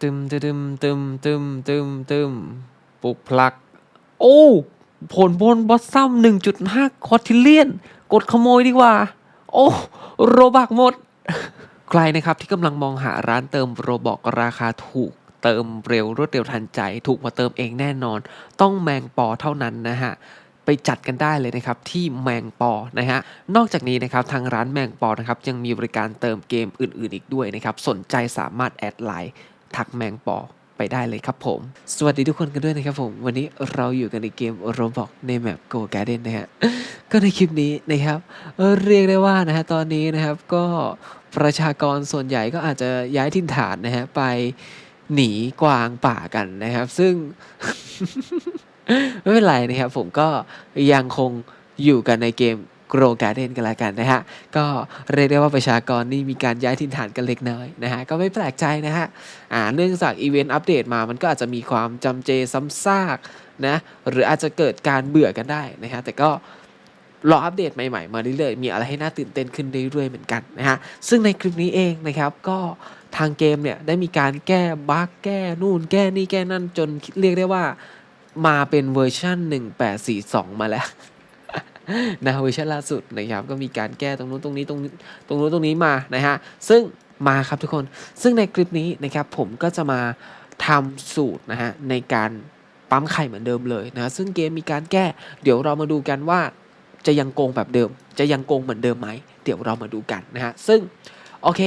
ตึมตึมตึมตึมตึมตึมปลุกพลัก โอ้ ผลบนบอสซัม1.5คอทิเลียน กดขโมยดีกว่า โอ้ โรบักหมด ใครนะครับที่กำลังมองหาร้านเติมโรบอกราคาถูกเติมเร็วรวดเร็วทันใจ ถูกกว่าเติมเองแน่นอน ต้องแมงปอเท่านั้นนะฮะไปจัดกันได้เลยนะครับที่แมงปอนะฮะนอกจากนี้นะครับทางร้านแมงปอนะครับยังมีบริการเติมเกมอื่นๆอีกด้วยนะครับสนใจสามารถแอดไลน์ ทักแมงปอไปได้เลยครับผม สวัสดีทุกคนกันด้วยนะครับผม วันนี้เราอยู่กันในเกม Roblox ในแมป Go Garden นะฮะ ก็ในคลิปนี้นะครับเเรียกได้ว่านะฮะตอนนี้นะครับก็ประชากรส่วนใหญ่ก็อาจจะย้ายถิ่นฐานนะฮะไปหนีกวางป่ากันนะครับ ซึ่ง ไม่เป็นไรนะครับผมก็ยังคงอยู่กันในเกม Grow Garden กันละกันนะฮะ ก็เรียกได้ว่าประชากรนี่มีการย้ายถิ่นฐานกันเล็กน้อยนะฮะ ก็ไม่แปลกใจนะฮะ อ่า เนื่องจากอีเวนต์อัปเดตมา มันก็อาจจะมีความจำเจซ้ำซากนะ หรืออาจจะเกิดการเบื่อกันได้นะฮะ แต่ก็รออัปเดตใหม่ๆ มาเรื่อยๆ มีอะไรให้น่าตื่นเต้นขึ้นเรื่อยๆ เหมือนกันนะฮะ ซึ่งในคลิปนี้เองนะครับ ก็ทางเกมเนี่ยได้มีการแก้บั๊กแก้นู่น แก้นี่แก้นั่นจนเรียกได้ว่ามาเป็นเวอร์ชัน1842 มาแล้ว นะเวอร์ชันล่าสุดนะครับก็มีการแก้ตรงนู้นตรงนี้ตรงตรงนู้นตรงนี้มานะฮะซึ่งมาครับทุกคน ซึ่งในคลิปนี้นะครับผมก็จะมาทำสูตรนะฮะในการปั๊มไข่เหมือนเดิมเลยนะซึ่งเกมมีการแก้ เดี๋ยวเรามาดูกันว่าจะยังโกงแบบเดิม จะยังโกงเหมือนเดิมไหมเดี๋ยวเรามาดูกันนะฮะซึ่ง โอเค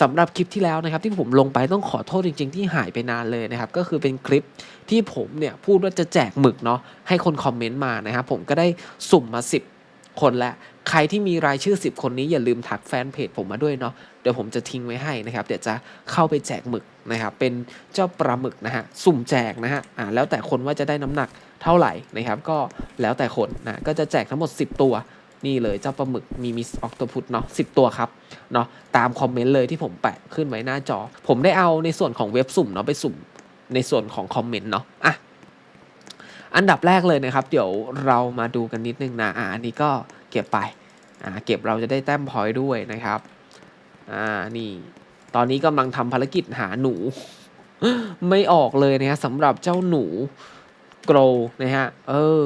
สำหรับคลิปที่แล้วนะครับที่ผมลงไปต้องขอโทษจริง ๆ ที่หายไปนานเลยนะครับก็คือเป็นคลิปที่ผมเนี่ยพูดว่าจะแจกหมึกเนาะให้คนคอมเมนต์มานะครับผมก็ได้สุ่มมา 10 คนและ ใครที่มีรายชื่อ 10 คนนี้อย่าลืมทักแฟนเพจผมมาด้วยเนาะเดี๋ยวผมจะทิ้งไว้ให้นะครับเดี๋ยวจะเข้าไปแจกหมึกนะครับเป็นเจ้าปลาหมึกนะฮะสุ่มแจกนะฮะอ่าแล้วแต่คนว่าจะได้น้ำหนักเท่าไหร่นะครับก็แล้วแต่คนนะก็จะแจกทั้งหมด 10 ตัวนี่เลยเจ้าปลาหมึกมีมิสออกตัวพุทเนาะสิตัวครับ เนาะตามคอมเมนต์เลยที่ผมแปะขึ้นไว้หน้าจอ ผมได้เอาในส่วนของเว็บสุ่มเนาะไปสุ่มในส่วนของคอมเมนต์เนาะอะอันดับแรกเลยนะครับ เดี๋ยวเรามาดูกันนิดนึงนะอ่าอันนี้ก็เก็บไปอ่าเก็บเราจะได้แต้มพอยด้วยนะครับอ่านี่ ตอนนี้กำลังทำภารกิจหาหนู ไม่ออกเลยนะฮะสำหรับเจ้าหนูโกรนะฮะเออ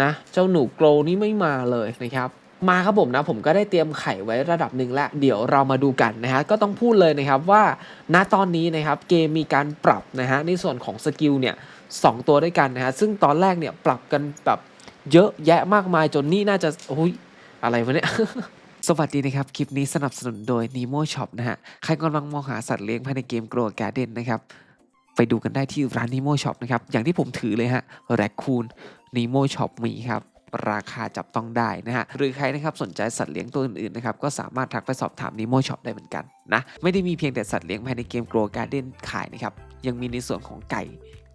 นะเจ้าหนูโกรนี่ไม่มาเลยนะครับ มาครับผมนะผมก็ได้เตรียมไข่ไว้ระดับหนึ่งแล้วเดี๋ยวเรามาดูกันนะฮะก็ต้องพูดเลยนะครับว่าณตอนนี้นะครับเกมมีการปรับนะฮะในส่วนของสกิลเนี่ยสองตัวด้วยกันนะฮะซึ่งตอนแรกเนี่ยปรับกันแบบเยอะแยะมากมายจนนี่น่าจะโอ้ยอะไรวะเนี่ยสวัสดีนะครับ คลิปนี้สนับสนุนโดย Nemo Shop นะฮะ ใครกำลังมองหาสัตว์เลี้ยงภายในเกม Grow Garden นะครับ ไปดูกันได้ที่ร้าน Nemo Shop นะครับ อย่างที่ผมถือเลยฮะ Raccoon Nemo Shop มีครับ ราคาจับต้องได้นะฮะหรือใครนะครับสนใจสัตว์เลี้ยงตัวอื่นๆนะครับก็สามารถทักไปสอบถามนิโมช็อปได้เหมือนกันนะไม่ได้มีเพียงแต่สัตว์เลี้ยงภายในเกม Grow Garden ขายนะครับยังมีในส่วนของไก่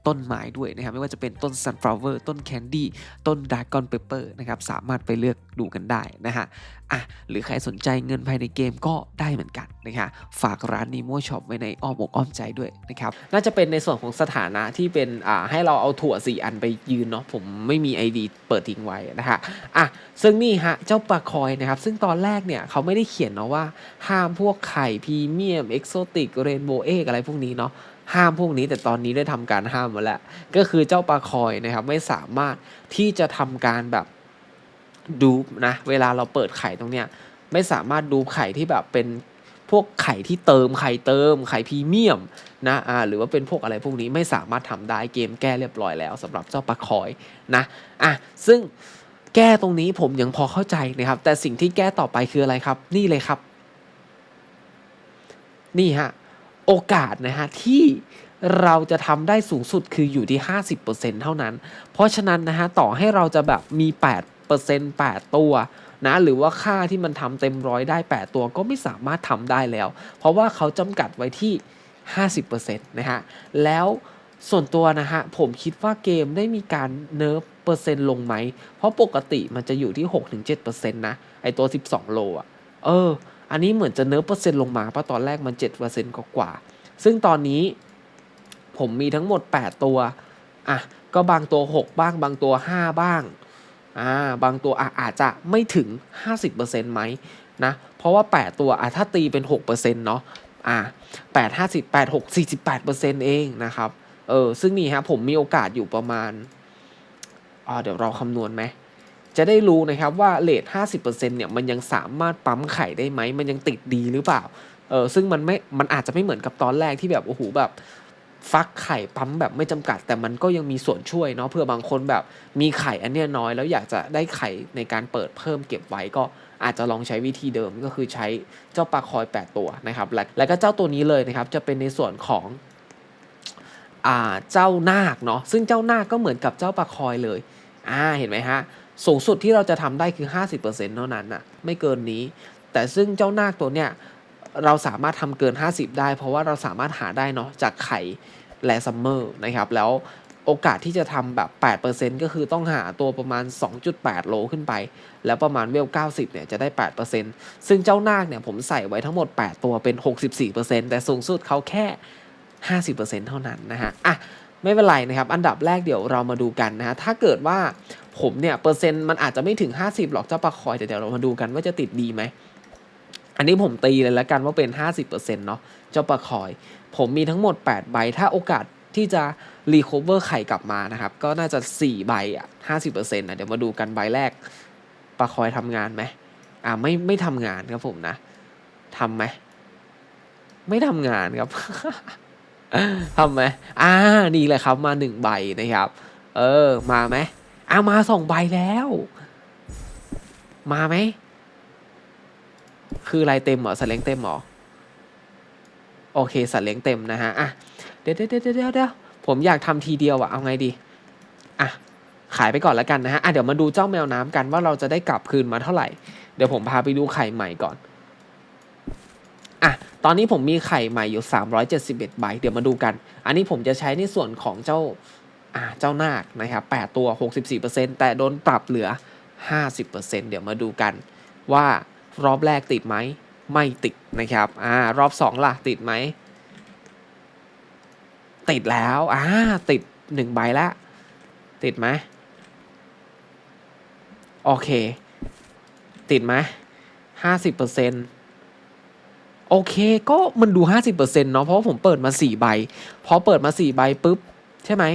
ต้นไม้ด้วยนะครับไม่ว่าจะเป็นต้น sunflower ต้น candy ต้น dragon pepper นะครับสามารถไปเลือกดูกันได้นะฮะอะหรือใครสนใจเงินภายในเกมก็ได้เหมือนกันนะฮะฝากร้าน Nemo Shop ไว้ในอ้อมอกอ้อมใจด้วยนะครับน่าจะเป็นในส่วนของสถานะที่เป็นอ่าให้เราเอาถั่ว 4 อันไปยืนเนาะผมไม่มี ID เปิดทิ้งไว้นะฮะอะซึ่งนี่ฮะเจ้าปลาคอยนะครับซึ่งตอนแรกเนี่ยเขาไม่ได้เขียนเนาะว่าห้ามพวกไข่พรีเมียมเอกโซติกเรนโบว์เอกอะไรพวกนี้เนาะ ห้ามพวกนี้ แต่ตอนนี้ได้ทำการห้ามมาแล้ว ก็คือเจ้าปลาคอยนะครับไม่สามารถที่จะทำการแบบดูนะเวลาเราเปิดไข่ตรงเนี้ยไม่สามารถดูไข่ที่แบบเป็นพวกไข่ที่เติมไข่เติมไข่พรีเมียมนะอ่าหรือว่าเป็นพวกอะไรพวกนี้ไม่สามารถทำได้เกมแก้เรียบร้อยแล้วสำหรับเจ้าปลาคอยนะอะซึ่งแก้ตรงนี้ผมยังพอเข้าใจนะครับ แต่สิ่งที่แก้ต่อไปคืออะไรครับ นี่เลยครับ นี่ฮะ โอกาสนะฮะที่เราจะทำได้สูงสุดคืออยู่ที่ 50%เท่านั้น เพราะฉะนั้นนะฮะต่อให้เราจะแบบมี 8% 8 ตัวนะหรือว่าค่าที่มันทำเต็มร้อยได้ 8 ตัวก็ไม่สามารถทำได้แล้ว เพราะว่าเขาจำกัดไว้ที่ 50%นะฮะแล้วส่วนตัวนะฮะผมคิดว่าเกมได้มีการเนิร์ฟเปอร์เซ็นต์ลงไหม เพราะปกติมันจะอยู่ที่ 6-7%นะ ไอตัว 12 โลอะเออ อันนี้เหมือนจะเนิร์ฟเปอร์เซ็นต์ลงมาเพราะตอนแรกมัน7%กว่ากว่าๆซึ่งตอนนี้ผมมีทั้งหมด 8 ตัวอะก็บางตัว 6 บ้าง บางตัว 5 บ้างอ่าบางตัวอะอาจจะไม่ถึง 50%ไหมนะเพราะว่า 8 ตัวอะถ้าตีเป็น 6%เนาะอ่าแปดห้าสิบแปดหกสี่สิบแปดเปอร์เซ็นเองนะครับ เออ ซึ่งนี่ฮะผมมีโอกาสอยู่ประมาณอ่าเดี๋ยวเราคำนวณไหม จะได้รู้นะครับว่าเลทห้าสิบเนี่ยมันยังสามารถปั๊มไข่ได้ไหม มันยังติดดีหรือเปล่า เออซึ่งมันไม่ มันอาจจะไม่เหมือนกับตอนแรกที่แบบโอ้โหแบบฟักไข่ปั๊มแบบไม่จำกัด แต่มันก็ยังมีส่วนช่วยเนาะเพื่อบางคนแบบมีไข่อันเนี้ยน้อย แล้วอยากจะได้ไข่ในการเปิดเพิ่มเก็บไว้ก็อาจจะลองใช้วิธีเดิมก็คือใช้เจ้าปลาคอย 8 ตัวนะครับ และแล้วก็เจ้าตัวนี้เลยนะครับ จะเป็นในส่วนของอ่าเจ้านาคเนาะซึ่งเจ้านาคก็เหมือนกับเจ้าปลาคอยเลยอ่าเห็นไหมฮะ สูงสุดที่เราจะทำได้คือ 50%เท่านั้นน่ะไม่เกินนี้ แต่ซึ่งเจ้านาคตัวเนี้ยเราสามารถทำเกิน 50 ได้ เพราะว่าเราสามารถหาได้เนาะจากไข่และซัมเมอร์นะครับ แล้วโอกาสที่จะทำแบบ 8%ก็คือต้องหาตัวประมาณ 2.8 โลขึ้นไป แล้วประมาณเวล 90 เนี่ยจะได้ 8%ซึ่งเจ้านาคเนี่ยผมใส่ไว้ทั้งหมด 8 ตัวเป็น 64%แต่สูงสุดเขาแค่ 50%เท่านั้นนะฮะ อะ ไม่เป็นไรนะครับ อันดับแรกเดี๋ยวเรามาดูกันนะฮะถ้าเกิดว่าผมเนี่ยเปอร์เซ็นต์มันอาจจะไม่ถึง 50 หรอกเจ้าปลาคอยแต่เดี๋ยวเรามาดูกันว่าจะติดดีไหม อันนี้ผมตีเลยแล้วกันว่าเป็น 50%เนาะเจ้าปลาคอย ผมมีทั้งหมด 8 ใบ ถ้าโอกาสที่จะรีค o เวอร์ไข่กลับมานะครับ ก็น่าจะ 4 ใบอะ50%นะเดี๋ยวมาดูกันใบแรกปลาคอยทำงานไหมอ่าไม่ไม่ทำงานครับผมนะทำไหมไม่ทำงานครับ ทำไหมอ่านี่แหละครับมาหนึ่งใบนะครับ เออ มาไหมอ่ามาสองใบแล้ว มาไหม คืออะไรเต็มเหรอสัตว์เลี้ยงเต็มเหรอ โอเค สัตว์เลี้ยงเต็มนะฮะ อะ เดี๋ยวเดี๋ยวเดี๋ยวเดี๋ยวผมอยากทำทีเดียวอะเอาไงดี อะ ขายไปก่อนแล้วกันนะฮะ อะ เดี๋ยวมาดูเจ้าแมวน้ำกันว่าเราจะได้กลับคืนมาเท่าไหร่ เดี๋ยวผมพาไปดูไข่ใหม่ก่อน ตอนนี้ผมมีไข่ใหม่อยู่ 371 ใบ เดี๋ยวมาดูกัน อันนี้ผมจะใช้ในส่วนของเจ้าเจ้านาคนะครับ8ตัว 64%แต่โดนปรับเหลือ 50%เดี๋ยวมาดูกัน ว่ารอบแรกติดไหม ไม่ติดนะครับอ่ารอบสองล่ะ ติดไหม ติดแล้วอ่าติดหนึ่งใบแล้วติดไหมโอเค ติดไหมห้าสิบเปอร์เซ็นต์ โอเค ก็มันดูห้าสิบเปอร์เซ็นต์เนาะเพราะว่าผมเปิดมาสี่ใบ พอเปิดมาสี่ใบปุ๊บ ใช่ไหม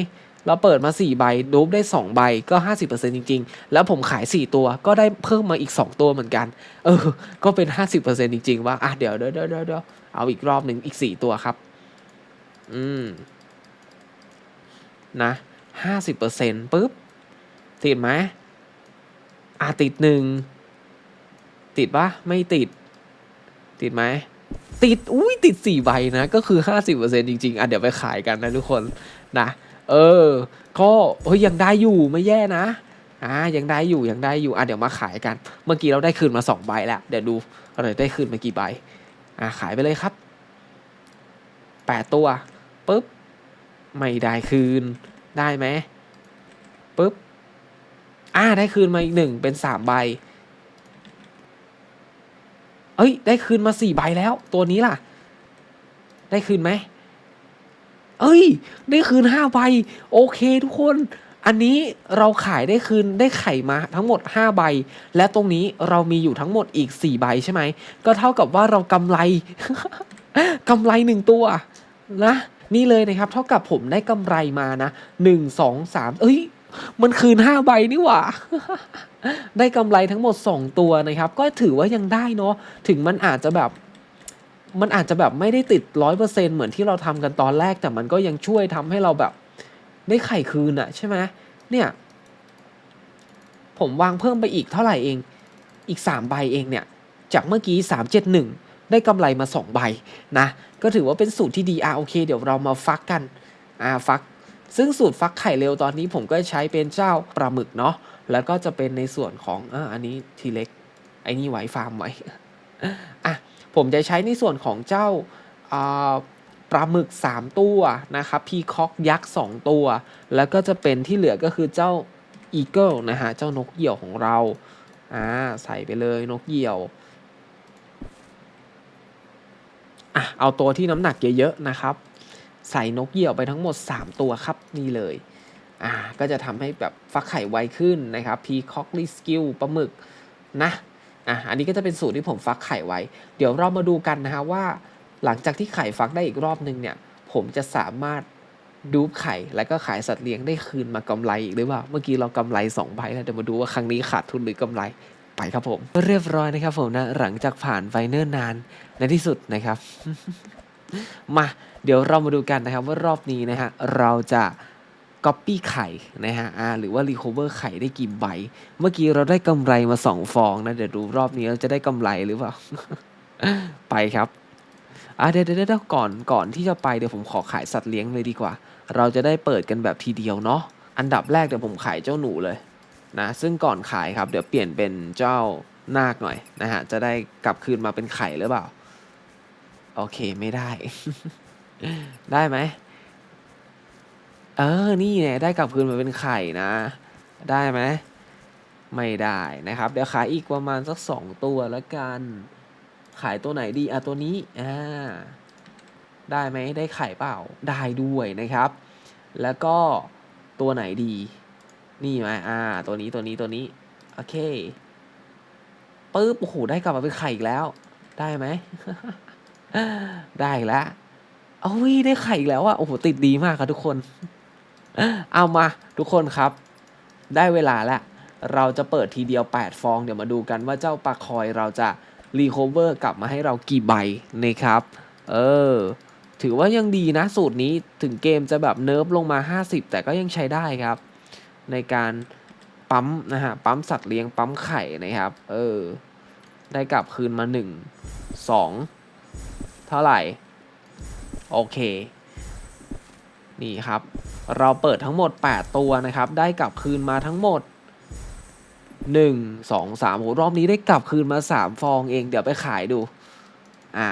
เราเปิดมาสี่ใบดูบได้สองใบก็ห้าสิบเปอร์เซ็นจริง ๆ แล้วผมขายสี่ตัวก็ได้เพิ่มมาอีกสองตัวเหมือนกัน เออ ก็เป็นห้าสิบเปอร์เซ็นจริง ๆ ว่า อะเดี๋ยวเดี๋ยวเดี๋ยวเดี๋ยวเอาอีกรอบหนึ่งอีกสี่ตัวครับ อืม นะห้าสิบเปอร์เซ็นปุ๊บ ติดไหมอะติดหนึ่งติดปะไม่ติด ติดไหม ติดอุ้ยติดสี่ใบนะ ก็คือห้าสิบเปอร์เซ็นจริงๆ อะเดี๋ยวไปขายกันนะทุกคนนะ เออ ก็เฮ้ยยังได้อยู่ไม่แย่นะอ่ายังได้อยู่ยังได้อยู่อะเดี๋ยวมาขายกัน เมื่อกี้เราได้คืนมาสองใบแล้วเดี๋ยวดูเราได้คืนมากี่ใบอะขายไปเลยครับแปดตัวปุ๊บไม่ได้คืนได้ไหมปุ๊บอ่าได้คืนมาอีกหนึ่งเป็นสามใบ เอ้ย ได้คืนมาสี่ใบแล้ว ตัวนี้ล่ะ ได้คืนไหม เอ้ย ได้คืนห้าใบ โอเคทุกคน อันนี้เราขายได้คืนได้ไข่มาทั้งหมด 5 ใบ และตรงนี้เรามีอยู่ทั้งหมดอีก 4 ใบใช่ไหม ก็เท่ากับว่าเรากำไรกำไรหนึ่งตัวนะนี่เลยนะครับ เท่ากับผมได้กำไรมานะหนึ่งสองสามเอ้ย มันคืนห้าใบนี่หว่า ได้กำไรทั้งหมดสองตัวนะครับ ก็ถือว่ายังได้เนาะถึงมันอาจจะแบบมันอาจจะแบบไม่ได้ติดร้อยเปอร์เซ็นเหมือนที่เราทำกันตอนแรก แต่มันก็ยังช่วยทำให้เราแบบ ได้ไข่คืนอะใช่ไหมเนี่ย ผมวางเพิ่มไปอีกเท่าไหร่เอง อีกสามใบเองเนี่ย จากเมื่อกี้สามเจ็ดหนึ่งได้กำไรมาสองใบนะ ก็ถือว่าเป็นสูตรที่ดีอะโอเค เดี๋ยวเรามาฟักกันอ่าฟัก ซึ่งสูตรฟักไข่เร็วตอนนี้ผมก็ใช้เป็นเจ้าปลาหมึกเนาะ แล้วก็จะเป็นในส่วนของอ่าอันนี้ทีเล็กไอ้นี่ไว้ฟาร์มไว้อะผมจะใช้ในส่วนของเจ้าอ่าปลาหมึก 3 ตัวนะครับพีคอกยักษ์ 2 ตัว แล้วก็จะเป็นที่เหลือก็คือเจ้าอีเกิลนะฮะ เจ้านกเหยี่ยวของเราอ่าใส่ไปเลยนกเหยี่ยวอะเอาตัวที่น้ำหนักเยอะๆนะครับ ใส่นกเหยี่ยวไปทั้งหมด 3 ตัวครับนี่เลย อ่าก็จะทำให้แบบฟักไข่ไวขึ้นนะครับพีคอกลิสกิลปลาหมึกนะอะอันนี้ก็จะเป็นสูตรที่ผมฟักไข่ไว้ เดี๋ยวเรามาดูกันนะฮะว่า หลังจากที่ไข่ฟักได้อีกรอบนึงเนี่ย ผมจะสามารถดูไข่แล้วก็ขายสัตว์เลี้ยงได้คืนมากำไรอีกหรือเปล่า เมื่อกี้เรากำไร2ใบแล้วเดี๋ยวมาดูว่าครั้งนี้ขาดทุนหรือกำไรไปครับผม เรียบร้อยนะครับผมนะ หลังจากผ่านไปเนิ่นนานในที่สุดนะครับ มา เดี๋ยวเรามาดูกันนะครับว่ารอบนี้นะฮะเราจะ ก๊อปปี้ไข่นะฮะอาหรือว่ารีคอเวอร์ไข่ได้กี่ใบ เมื่อกี้เราได้กำไรมาสองฟองนะ เดี๋ยวดูรอบนี้เราจะได้กำไรหรือเปล่า ไปครับอะเดี๋ยวเดี๋ยวเดี๋ยวก่อนก่อนที่จะไปเดี๋ยวผมขอขายสัตว์เลี้ยงเลยดีกว่า เราจะได้เปิดกันแบบทีเดียวเนาะอันดับแรกเดี๋ยวผมขายเจ้าหนูเลยนะซึ่งก่อนขายครับเดี๋ยวเปลี่ยนเป็นเจ้านาคหน่อยนะฮะจะได้กลับคืนมาเป็นไข่หรือเปล่า โอเคไม่ได้ ได้ไหม เออ นี่เนี่ยได้กลับคืนมาเป็นไข่นะ ได้ไหม ไม่ได้นะครับ เดี๋ยวขายอีกประมาณสักสองตัวแล้วกัน ขายตัวไหนดี อะตัวนี้ อ่า ได้ไหม ได้ไข่เปล่า ได้ด้วยนะครับ แล้วก็ตัวไหนดี นี่ไหมอ่า ตัวนี้ ตัวนี้ ตัวนี้ โอเคปึ๊บ โอ้โห ได้กลับมาเป็นไข่อีกแล้ว ได้ไหม ได้แล้วโอ้ยได้ไข่อีกแล้วอะโอ้โห ติดดีมากครับทุกคน เอามาทุกคนครับ ได้เวลาแล้ว เราจะเปิดทีเดียว 8 ฟอง เดี๋ยวมาดูกันว่าเจ้าปลาคอยเราจะรีคอเวอร์กลับมาให้เรากี่ใบนะครับ เออ ถือว่ายังดีนะสูตรนี้ถึงเกมจะแบบเนิร์ฟลงมา 50 แต่ก็ยังใช้ได้ครับ ในการปั๊มนะฮะ ปั๊มสัตว์เลี้ยงปั๊มไข่นะครับ เออ ได้กลับคืนมา 1 2 เท่าไหร่ โอเค นี่ครับ เราเปิดทั้งหมด 8 ตัวนะครับ ได้กลับคืนมาทั้งหมด 1 2 3โหรอบนี้ได้กลับคืนมา 3 ฟองเอง เดี๋ยวไปขายดู อ่า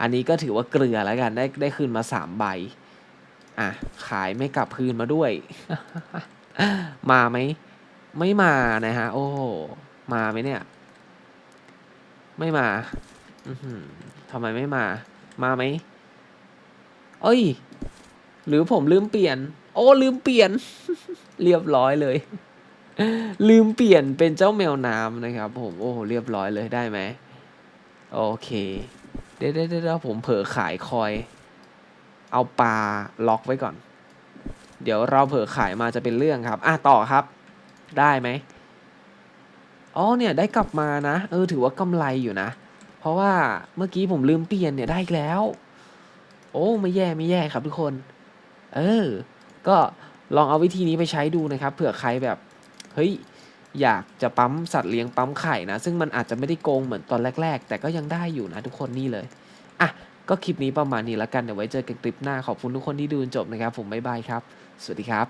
อันนี้ก็ถือว่าเกลือแล้วกันได้ได้คืนมา 3 ใบ อะ ขายไม่กลับคืนมาด้วย มาไหม ไม่มานะฮะ โอ้มาไหมเนี่ย ไม่มาอืทำไมไม่มา มาไหม เอ้ย หรือผมลืมเปลี่ยน โอ้ลืมเปลี่ยน เรียบร้อยเลย ลืมเปลี่ยนเป็นเจ้าแมวน้ำนะครับ ผมโอ้เรียบร้อยเลยได้ไหมโอเคเดี๋ยวเดี๋ยวเดี๋ยวผมเผลอขายคอย เอาปลาล็อกไว้ก่อน เดี๋ยวเราเผลอขายมาจะเป็นเรื่องครับ อะต่อครับ ได้ไหมอ๋อเนี่ยได้กลับมานะ เออถือว่ากำไรอยู่นะ เพราะว่าเมื่อกี้ผมลืมเปลี่ยนเนี่ยได้อีกแล้ว โอ้ไม่แย่ไม่แย่ครับทุกคน เออ ก็ลองเอาวิธีนี้ไปใช้ดูนะครับ เผื่อใครแบบ เฮ้ย อยากจะปั๊มสัตว์เลี้ยงปั๊มไข่นะ ซึ่งมันอาจจะไม่ได้โกงเหมือนตอนแรก ๆ แต่ก็ยังได้อยู่นะทุกคนนี่เลย อะ ก็คลิปนี้ประมาณนี้แล้วกัน เดี๋ยวไว้เจอกันคลิปหน้า ขอบคุณทุกคนที่ดูจนจบนะครับ ผมบ๊ายบายครับ สวัสดีครับ